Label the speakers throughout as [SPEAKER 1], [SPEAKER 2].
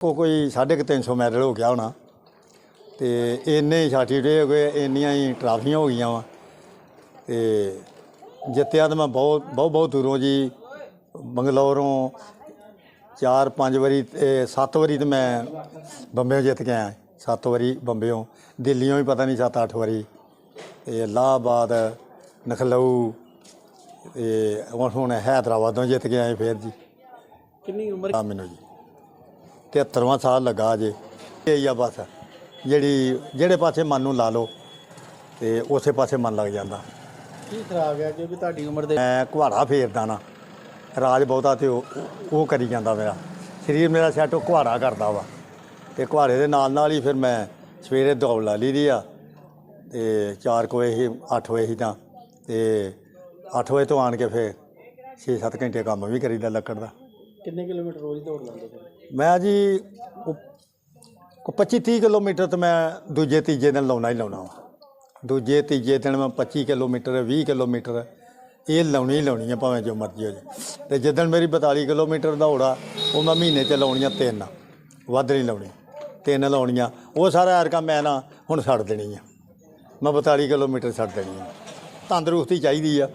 [SPEAKER 1] ਕੋ ਕੋਈ 350 ਮੈਡਲ ਹੋ ਗਿਆ ਹੋਣਾ। ਤੇ ਇੰਨੇ ਹੀ ਸਰਟੀਫਿਕੇਟ ਹੋ ਗਏ ਇੰਨੀਆਂ ਹੀ ਟਰਾਫੀਆਂ ਹੋ ਗਈਆਂ ਵਾ। ਤੇ ਜਿੱਤਿਆ ਤਾਂ ਮੈਂ ਬਹੁਤ ਬਹੁਤ ਬਹੁਤ ਦੂਰੋਂ ਜੀ। ਬੰਗਲੌਰੋਂ ਚਾਰ ਪੰਜ ਵਾਰੀ ਤੇ ਸੱਤ ਵਾਰੀ ਤੇ ਮੈਂ ਬੰਬਿਓਂ ਜਿੱਤ ਕੇ ਆਇਆ। ਸੱਤ ਵਾਰੀ ਬੰਬਿਓਂ। ਦਿੱਲੀੋਂ ਵੀ ਪਤਾ ਨਹੀਂ ਸੱਤ ਅੱਠ ਵਾਰੀ। ਤੇ ਇਲਾਹਾਬਾਦ ਨਖਲਊ ਤੇ ਹੁਣ ਹੁਣ ਹੈਦਰਾਬਾਦੋਂ ਜਿੱਤ ਕੇ ਆਏ ਫੇਰ ਜੀ।
[SPEAKER 2] ਕਿੰਨੀ ਉਮਰ?
[SPEAKER 1] ਆ ਮੈਨੂੰ ਜੀ। 73ਵਾਂ ਸਾਲ ਲੱਗਾ ਜੇ ਇਹ ਆ ਬਸ। ਜਿਹੜੀ ਜਿਹੜੇ ਪਾਸੇ ਮਨ ਨੂੰ ਲਾ ਲਓ ਤੇ ਉਸੇ ਪਾਸੇ ਮਨ ਲੱਗ ਜਾਂਦਾ।
[SPEAKER 2] ਕੀ ਖਰਾਬ ਹੈ ਜੋ ਵੀ ਤੁਹਾਡੀ ਉਮਰ ਦੇ
[SPEAKER 1] ਮੈਂ ਕੁਹਾੜਾ ਫੇਰਦਾ ਨਾ। ਰਾਜ ਬਹੁਤਾ ਤੇ ਉਹ ਉਹ ਕਰੀ ਜਾਂਦਾ ਮੇਰਾ। ਸਰੀਰ ਮੇਰਾ ਸੈੱਟ ਉਹ ਕੁਹਾੜਾ ਕਰਦਾ ਵਾ। ਤੇ ਕੁਹਾੜੇ ਦੇ ਨਾਲ ਨਾਲ ਹੀ ਫਿਰ ਮੈਂ ਸਵੇਰੇ ਦੌੜ ਲਾ ਲਈ ਦੀ ਆ। ਤੇ 4 ਵਜੇ ਹੀ 8 ਵਜੇ ਹੀ ਤਾਂ। ਤੇ 8 ਵਜੇ ਤੋਂ ਆਣ ਕੇ ਫਿਰ 6-7 ਘੰਟੇ ਕੰਮ ਵੀ ਕਰੀਦਾ ਲੱਕੜ ਦਾ।
[SPEAKER 2] ਕਿੰਨੇ ਕਿਲੋਮੀਟਰ ਰੋਜ਼ ਦੌੜ ਲਾਉਂਦੇ ਫਿਰ?
[SPEAKER 1] ਮੈਂ ਜੀ 25 30 ਕਿਲੋਮੀਟਰ ਤੇ ਮੈਂ ਦੂਜੇ ਤੀਜੇ ਦਿਨ ਲਾਉਣਾ ਹੀ ਲਾਉਣਾ ਵਾ। ਦੂਜੇ ਤੀਜੇ ਦਿਨ ਮੈਂ 25 ਕਿਲੋਮੀਟਰ 20 ਕਿਲੋਮੀਟਰ, ਇਹ ਲਾਉਣੀ ਹੀ ਲਾਉਣੀ ਆ ਭਾਵੇਂ ਜੋ ਮਰਜ਼ੀ ਹੋ ਜਾਏ। ਤੇ ਜਿੱਦਣ ਮੇਰੀ 42 ਕਿਲੋਮੀਟਰ ਦੌੜਾ ਉਹ ਮੈਂ ਮਹੀਨੇ ਚ ਲਾਉਣੀਆਂ ਤਿੰਨ ਵੱਧ ਨਹੀਂ ਲਾਉਣੀ। ਤਿੰਨ ਲਾਉਣੀਆਂ। ਉਹ ਸਾਰਾ ਐਰਕਾ ਮੈਂ ਨਾ ਹੁਣ ਛੱਡ ਦੇਣੀ ਆ। ਮੈਂ 42 ਕਿਲੋਮੀਟਰ ਛੱਡ ਦੇਣੀ ਆ। ਤੰਦਰੁਸਤੀ ਚਾਹੀਦੀ ਆ।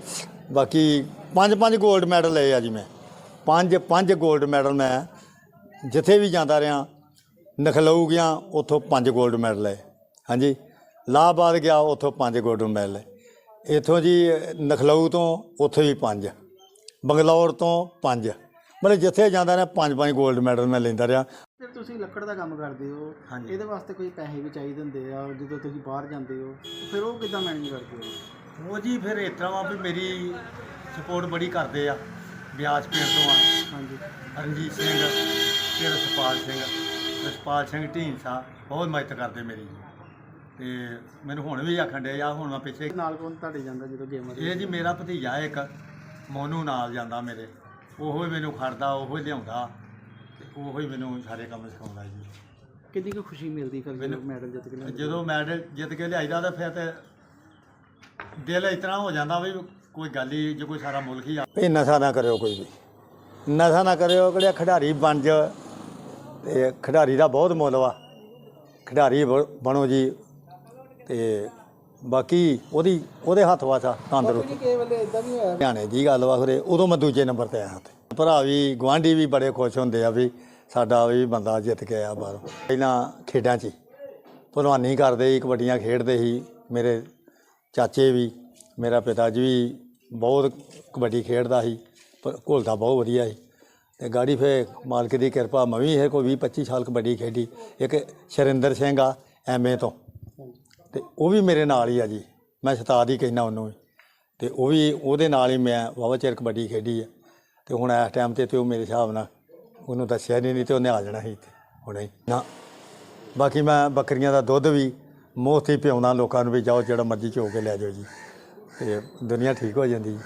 [SPEAKER 1] ਬਾਕੀ ਪੰਜ ਪੰਜ 골ਡ ਮੈਡਲ ਲਏ ਆ ਜੀ ਮੈਂ। ਪੰਜ ਪੰਜ 골ਡ ਮੈਡਲ ਮੈਂ ਜਿੱਥੇ ਵੀ ਜਾਂਦਾ ਰਿਹਾ ਨਖਲਊ ਗਿਆ ਉੱਥੋਂ ਪੰਜ 골ਡ ਮੈਡਲ ਲਏ। ਹਾਂਜੀ ਲਾਹਬਾਦ ਗਿਆ ਉੱਥੋਂ ਪੰਜ 골ਡ ਮੈਡਲ ਲਏ। ਇੱਥੋਂ ਜੀ ਨਖਲਊ ਤੋਂ ਉੱਥੇ ਵੀ ਪੰਜ ਬੰਗਲੌਰ ਤੋਂ ਪੰਜ। ਮਤਲਬ ਜਿੱਥੇ ਜਾਂਦਾ ਰਿਹਾ ਪੰਜ ਪੰਜ 골ਡ ਮੈਡਲ ਮੈਂ ਲੈਂਦਾ ਰਿਹਾ।
[SPEAKER 2] ਤੇ ਤੁਸੀਂ ਲੱਕੜ ਦਾ ਕੰਮ ਕਰਦੇ ਹੋ ਇਹਦੇ ਵਾਸਤੇ ਕੋਈ ਪੈਸੇ ਵੀ ਚਾਹੀਦੇ ਹੁੰਦੇ ਆ ਜਦੋਂ ਤੁਸੀਂ ਬਾਹਰ ਜਾਂਦੇ ਹੋ ਫਿਰ ਉਹ ਕਿਦਾਂ ਮੈਨੇਜ ਕਰਦੇ ਹੋ?
[SPEAKER 1] ਉਹ ਜੀ ਫਿਰ ਇਸ ਵਾ ਵੀ ਮੇਰੀ ਸਪੋਰਟ ਬੜੀ ਕਰਦੇ ਆ। ਬਿਆਸ ਪਿੰਡ ਤੋਂ ਆ।
[SPEAKER 2] ਹਾਂਜੀ।
[SPEAKER 1] ਰਣਜੀਤ ਸਿੰਘ ਤੇ ਰਸਪਾਲ ਸਿੰਘ। ਰਸਪਾਲ ਸਿੰਘ ਢੀਂਸਾ ਬਹੁਤ ਮਦਦ ਕਰਦੇ ਮੇਰੀ ਤੇ ਮੈਨੂੰ ਹੁਣ ਵੀ ਆਖਣ ਦੇ ਆ ਹੁਣ ਮੈਂ ਪਿੱਛੇ
[SPEAKER 2] ਨਾਲ ਕੌਣ ਤੁਹਾਡੇ ਜਾਂਦਾ ਜਦੋਂ ਗੇਮ
[SPEAKER 1] ਇਹ ਜੀ ਮੇਰਾ ਭਤੀਜਾ ਇੱਕ ਮੋਨੂ ਨਾਲ ਜਾਂਦਾ ਮੇਰੇ। ਉਹੋ ਹੀ ਮੈਨੂੰ ਖੜਦਾ ਉਹੋ ਹੀ ਲਿਆਉਂਦਾ ਤੇ ਉਹੋ ਹੀ ਮੈਨੂੰ ਸਾਰੇ ਕੰਮ ਸਿਖਾਉਂਦਾ ਜੀ।
[SPEAKER 2] ਕਿੰਨੀ ਕੁ ਖੁਸ਼ੀ ਮਿਲਦੀ ਫਿਰ ਜਦੋਂ ਮੈਡਲ ਜਿੱਤ ਕੇ ਲਿਆਉਂਦੇ?
[SPEAKER 1] ਜਦੋਂ ਮੈਡਲ ਜਿੱਤ ਕੇ ਲਿਆਈਦਾ ਤਾਂ ਫਿਰ ਤੇ ਦਿਲ ਤਰ੍ਹਾਂ ਹੋ ਜਾਂਦਾ ਵੀ ਕੋਈ ਗੱਲ ਹੀ ਜੇ ਕੋਈ ਸਾਰਾ ਮੁਲਕ ਹੀ ਆ। ਇਹ ਨਸ਼ਾ ਨਾ ਕਰਿਓ ਕੋਈ ਵੀ। ਨਸ਼ਾ ਨਾ ਕਰਿਓ ਕਿਹੜਾ ਖਿਡਾਰੀ ਬਣ ਜਾ ਤੇ ਖਿਡਾਰੀ ਦਾ ਬਹੁਤ ਮੁੱਲ ਵਾ। ਖਿਡਾਰੀ ਬ- ਬਣੋ ਜੀ। ਤੇ ਬਾਕੀ ਉਹਦੀ ਉਹਦੇ ਹੱਥ ਵਾਸਾ ਤੰਦਰੁਸਤ।
[SPEAKER 2] ਕਿਸੇ ਵੇਲੇ ਇਦਾਂ ਵੀ ਹੋਇਆ।
[SPEAKER 1] ਹਰਿਆਣੇ ਦੀ ਗੱਲ ਵਾ ਖਰੇ ਉਦੋਂ ਮੈਂ ਦੂਜੇ ਨੰਬਰ ਤੇ ਆਇਆ ਤੇ ਭਰਾ ਵੀ ਗਵਾਂਢੀ ਵੀ ਬੜੇ ਖੁਸ਼ ਹੁੰਦੇ ਆ ਵੀ ਸਾਡਾ ਵੀ ਬੰਦਾ ਜਿੱਤ ਕੇ ਆਇਆ ਬਾਹਰੋਂ। ਪਹਿਲਾਂ ਖੇਡਾਂ 'ਚ ਹੀ। ਭਲਵਾਨੀ ਕਰਦੇ ਸੀ ਕਬੱਡੀਆਂ ਖੇਡਦੇ ਸੀ। ਮੇਰੇ ਚਾਚੇ ਵੀ ਮੇਰਾ ਪਿਤਾ ਜੀ ਵੀ ਬਹੁਤ ਕਬੱਡੀ ਖੇਡਦਾ ਸੀ, ਪਰ ਘੁਲਦਾ ਬਹੁਤ ਵਧੀਆ ਸੀ। ਤੇ ਗਾੜੀ ਫੇ ਮਾਲਕ ਦੀ ਕਿਰਪਾ, ਮੈਂ ਵੀ ਇਹ ਕੋਈ 20 25 ਸਾਲ ਕਬੱਡੀ ਖੇਡੀ। ਇੱਕ ਸ਼ਰਿੰਦਰ ਸਿੰਘ ਆ ਐਮਏ ਤੋਂ। ਤੇ ਉਹ ਵੀ ਮੇਰੇ ਨਾਲ ਹੀ ਆ ਜੀ। ਮੈਂ ਸਤਾਦ ਹੀ ਕਹਿਣਾ ਉਹਨੂੰ ਵੀ। ਤੇ ਉਹ ਵੀ ਉਹਦੇ ਨਾਲ ਹੀ ਮੈਂ ਵਾਹਵਾ ਚਿਰ ਕਬੱਡੀ ਖੇਡੀ ਆ। ਤੇ ਹੁਣ ਇਸ ਟਾਈਮ ਤੇ ਤੇ ਉਹ ਮੇਰੇ ਹਿਸਾਬ ਨਾਲ ਉਹਨੂੰ ਦੱਸਿਆ ਨਹੀਂ ਨਹੀਂ ਤੇ ਉਹਨੇ ਆ ਜਾਣਾ ਸੀ ਇੱਥੇ, ਹੁਣੇ ਨਾ। ਬਾਕੀ ਮੈਂ ਬੱਕਰੀਆਂ ਦਾ ਦੁੱਧ ਵੀ ਮੁਫਤ ਹੀ ਪਿਆਉਣਾ ਲੋਕਾਂ ਨੂੰ ਵੀ ਜਾਓ ਜਿਹੜਾ ਮਰਜ਼ੀ ਚੋ ਕੇ ਲੈ ਜਾਓ ਜੀ। ਤੇ ਦੁਨੀਆ ਠੀਕ ਹੋ ਜਾਂਦੀ ਜੀ